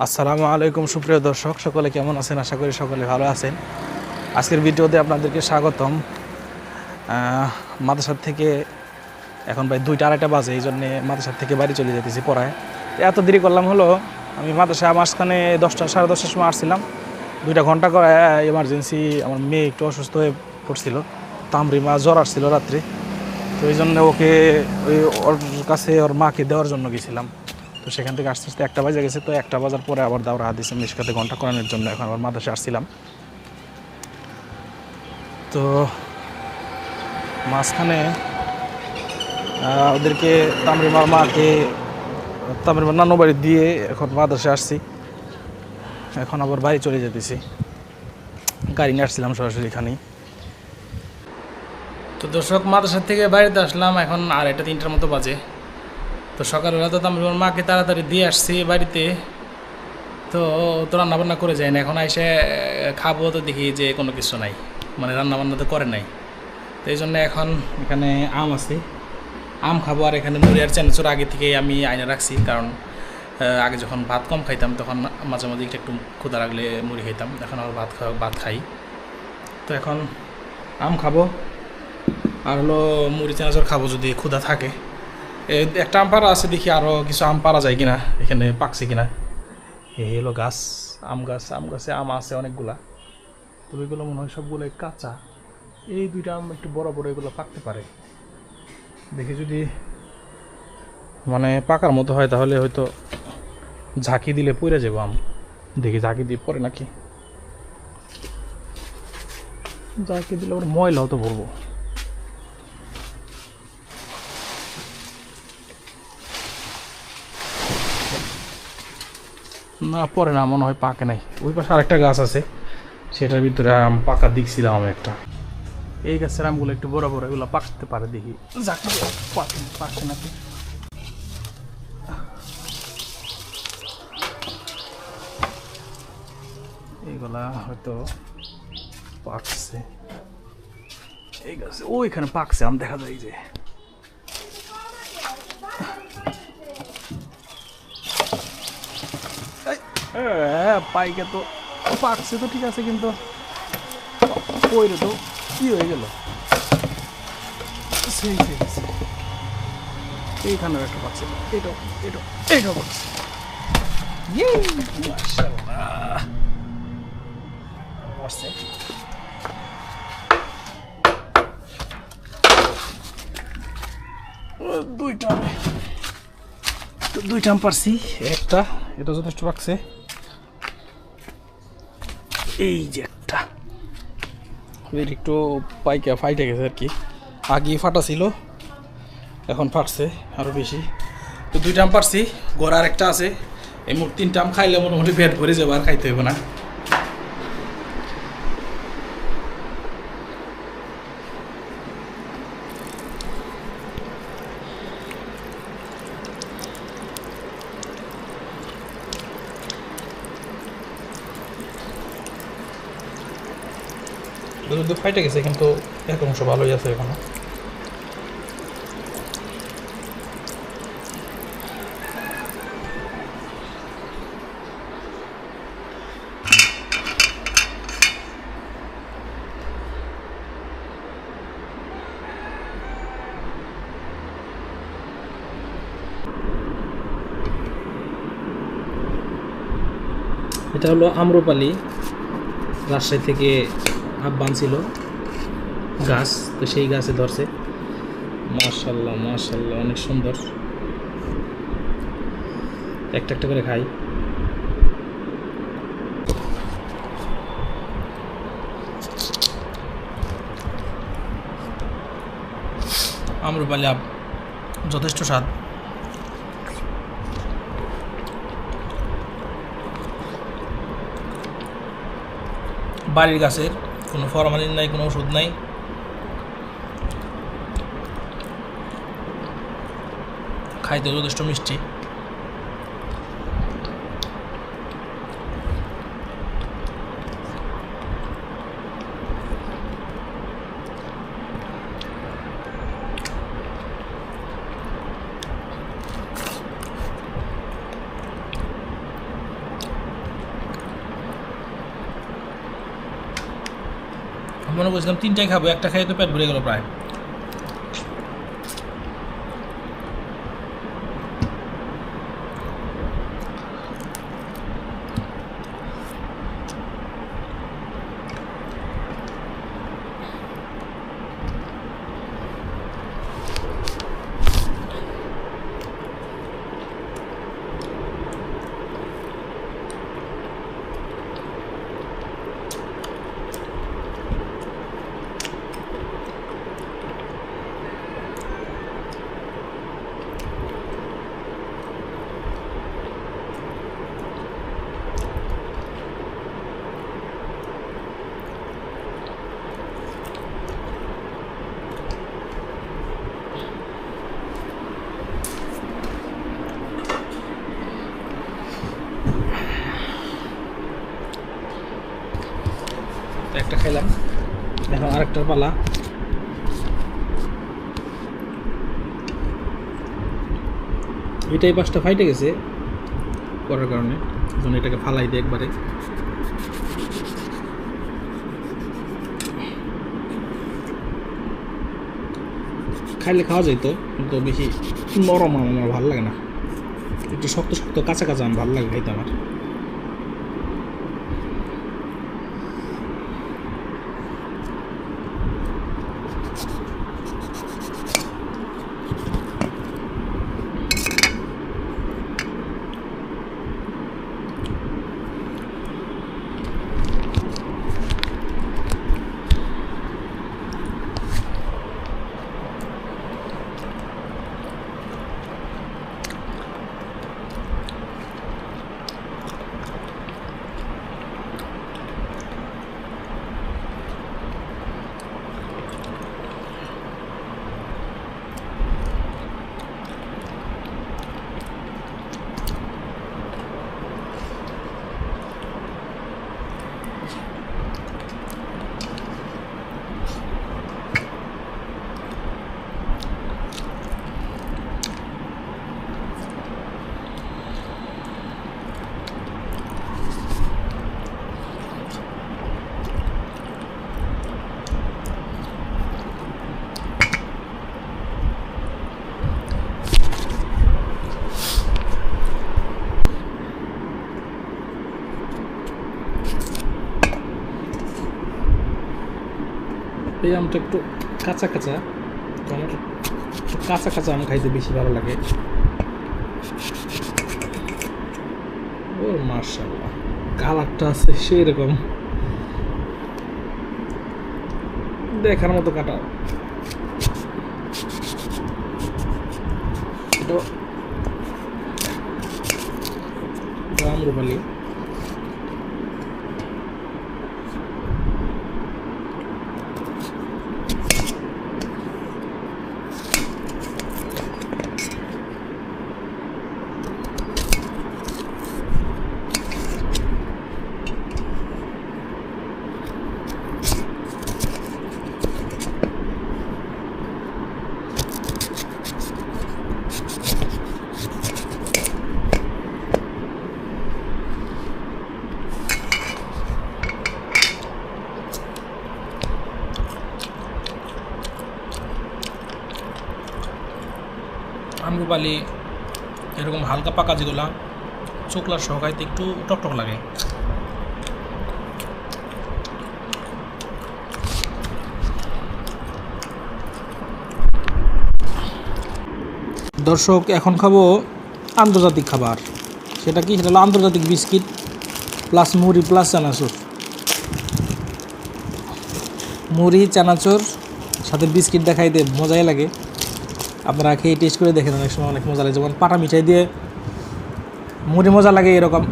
আসসালামু আলাইকুম, সুপ্রিয় দর্শক, সকলে কেমন আছেন? আশা করি সকলে ভালো আছেন। আজকের ভিডিওতে আপনাদেরকে স্বাগতম। মাদ্রাসার থেকে এখন প্রায় দুইটা আড়াইটা বাজে, এই জন্যে মাদ্রাসার থেকে বাড়ি চলে যেতেছি পড়ায়। এত দেরি করলাম হলো, আমি মাদ্রাসায় মাঝখানে দশটা, সাড়ে দশটার সময় আসছিলাম। দুইটা ঘণ্টা করে এমার্জেন্সি আমার মেয়ে একটু অসুস্থ হয়ে পড়ছিল। তামরিমা জ্বর আসছিল রাত্রে। তো এই জন্য ওকে ওই ওর কাছে ওর মাকে দেওয়ার জন্য গেছিলাম। তো সেখান থেকে আস্তে আস্তে একটা বাজে গেছে, তো একটা বাজার পরে আবার দাওরা হাদিসে মিশকাতে ঘণ্টা করানোর জন্য এখন আবার মাদ্রাসে আসছিলাম। তো মাঝখানে ওদেরকে তামরিমার মাকে তামরিমার নানু বাড়ি দিয়ে এখন মাদ্রাসে আসছি। এখন আবার বাড়ি চলে যেতেছি। গাড়ি নিয়ে আসছিলাম সরাসরি এখানেই। তো দর্শক মাদ্রাসার থেকে বাড়িতে আসলাম, এখন আর আড়াইটা তিনটার মতো বাজে। তো সকালবেলা তো আমি মাকে তাড়াতাড়ি দিয়ে আসছি বাড়িতে। তো তো রান্নাবান্না করে যায় না, এখন এসে খাব তো দেখি যে কোনো কিছু নাই। মানে রান্নাবান্না তো করে নাই। তো এই জন্য এখন এখানে আম আছে। আম খাব আর এখানে মুড়ি আর চানাচুর আগে থেকেই আমি আইনে রাখছি, কারণ আগে যখন ভাত কম খাইতাম তখন মাঝে মাঝে একটু একটু ক্ষুদা লাগলে মুড়ি খাইতাম। এখন আবার ভাত খাওয়া, ভাত খাই। তো এখন আম খাব। আর হলো মুড়ি, চানাচুর খাব যদি ক্ষুদা থাকে। একটা আম পাড়া আছে, দেখি আরও কিছু আম পাড়া যায় কিনা, এখানে পাকছে কিনা। এই হলো গাছ, আম গাছ, আম গাছে আম আছে অনেকগুলা। তবে এগুলো মনে হয় সবগুলো কাঁচা। এই দুইটা আম একটু বড় বড় এগুলো পাকতে পারে। দেখি যদি মানে পাকার মতো হয়, তাহলে হয়তো ঝাঁকি দিলে পড়ে যাব আম। দেখি ঝাঁকি দিয়ে পরে নাকি। ঝাঁকি দিলে ওর ময়লাও তো ভরবো না পরে না মনে হয় পাকে নাই। ওই পাশে আরেকটা গাছ আছে সেটার ভিতরে আম পাকা দেখছিলাম আমি একটা। এই গাছের আমগুলো একটু বড় বড় এগুলো পাকতে পারে দেখি। যাকে পাকে পাকছে নাকি। এইগুলা হয়তো পাকছে। এই গাছে ও এখানে পাকছে আম দেখা যায় যে। হ্যাঁ পাইকে তো। পাকছে তো ঠিক আছে কিন্তু পইরে তো কি হয়ে গেল? সেই সেই। এইখানেও একটা পাচ্ছে এটাও এটাও এটাও পাচ্ছে ইয়ে, দুইটা। দুইটা পারছি একটা এটা যথেষ্ট পাকছে। এই যে একটা। একটু পাইকা ফাইটে গেছে আর কি। আগে ফাটা ছিল, এখন ফাটছে আরও বেশি। তো দুইটা আম পারছি, গড়ার একটা আছে। এই মোট তিনটা আম খাইলে মোটামুটি পেট ভরে যাবে আর খাইতে হবে না। যদি ফাইটে গেছে কিন্তু এক অংশ ভালোই আছে এখনও। এটা হলো আম্রপালি রাজশাহী থেকে আব্বান ছিল গাছ, তো সেই গাছে ধরছে। মাশাল্লাহ মাশাল্লাহ, অনেক সুন্দর। একটা একটা করে খাই। আম্রপালি আব যথেষ্ট স্বাদ। বাড়ির গাছের কোনো ফরমালিন নাই কোনো ওষুধ নাই। খাইতে যথেষ্ট মিষ্টি। মনে করছিলাম তিনটাই খাব একটা খাইয়ে তো পেট ভরে গেল প্রায়। একটা খাইলাম। এখন আরেকটার পালা। এটাই পাঁচটা ফাইটে গেছে করার কারণে এখন এটাকে ফালাই দিই একবারে। খাইলে খাওয়া যেত কিন্তু বেশি নরম আমার ভালো লাগে না। একটু শক্ত শক্ত, কাঁচা কাঁচা আমার ভালো লাগে খাইতে আমার। এই আমটা একটু কাঁচা কাঁচা। তো আমার একটু কাঁচা কাঁচা আম খাইতে বেশি ভালো লাগে। ও মার্শাল্লাহ কালারটা আছে সেই রকম দেখার মতো কাটা। এটা আম্রপালি। আমরুপালি এরকম হালকা পাকা যেগুলা চোকলার সহ খাইতে একটু টকটক লাগে। দর্শক, এখন খাব আন্তর্জাতিক খাবার। সেটা কি? সেটা হলো আন্তর্জাতিক বিস্কিট প্লাস মুড়ি প্লাস চানাচুর। মুড়ি, চানাচুর, সাথে বিস্কিট দেখাই দে মজাই লাগে। আপনারা খেয়ে টেস্ট করে দেখেন, অনেক সময় অনেক মজা লাগে। যেমন পাটা মিঠাই দিয়ে মুড়ি মজা লাগে এরকম।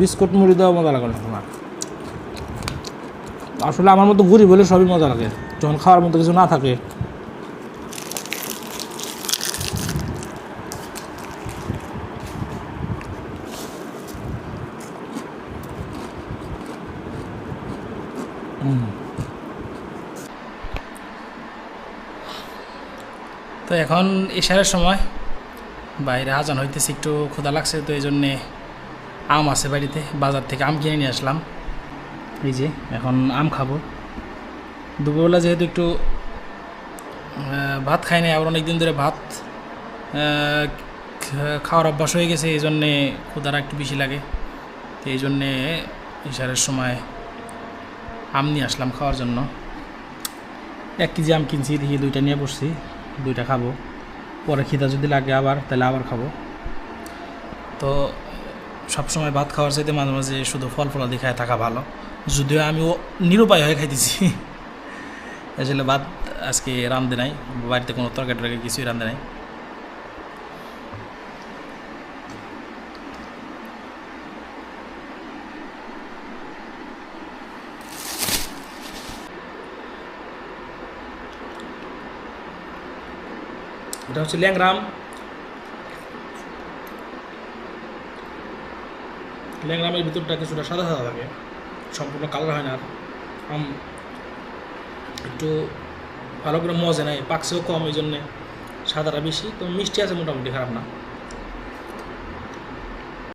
বিস্কুট মুড়ি দেওয়া মজা লাগে আসলে আমার মতো ঘুরি বলে সবই মজা লাগে। যখন খাওয়ার মতো কিছু না থাকে তো এখন ইশারের সময়। বাইরে আজান হইতেছে, একটু ক্ষুধা লাগছে, তো এই জন্যে আম আছে বাড়িতে, বাজার থেকে আম কিনে নিয়ে আসলাম। এই যে, এখন আম খাব। দুপুরবেলা যেহেতু একটু ভাত খাই নাই, আবার অনেক দিন ধরে ভাত খাওয়ার অভ্যাস হয়ে গেছে এই জন্যে ক্ষুধারা একটু বেশি লাগে। তো এই জন্যে ইশারের সময় আম নিয়ে আসলাম খাওয়ার জন্য। এক কেজি আম কিনছি, দেখি দুইটা নিয়ে বসছি। দুইটা খাব। পরে খিদা যদি লাগে আবার, তাহলে আবার খাব। তো সবসময় ভাত খাওয়ার চাইতে মাঝে মাঝে শুধু ফল ফলাদি খায় থাকা ভালো। যদিও আমি ও নিরুপায় হয়ে খাইতেছি। আসলে ভাত আজকে রান্ধে নাই, বাড়িতে কোনো তরকারি টরকারি কিছুই রান্ধে নাই। এটা হচ্ছে ল্যাংরাম। ল্যাংরামের ভিতরটা কিছুটা সাদা সাদা থাকে সম্পূর্ণ কালার হয় না আর। আম, একটু ভালো করে মজা নেয় পাকছেও কম এই জন্যে সাদাটা বেশি, তো মিষ্টি আছে মোটামুটি, খারাপ না।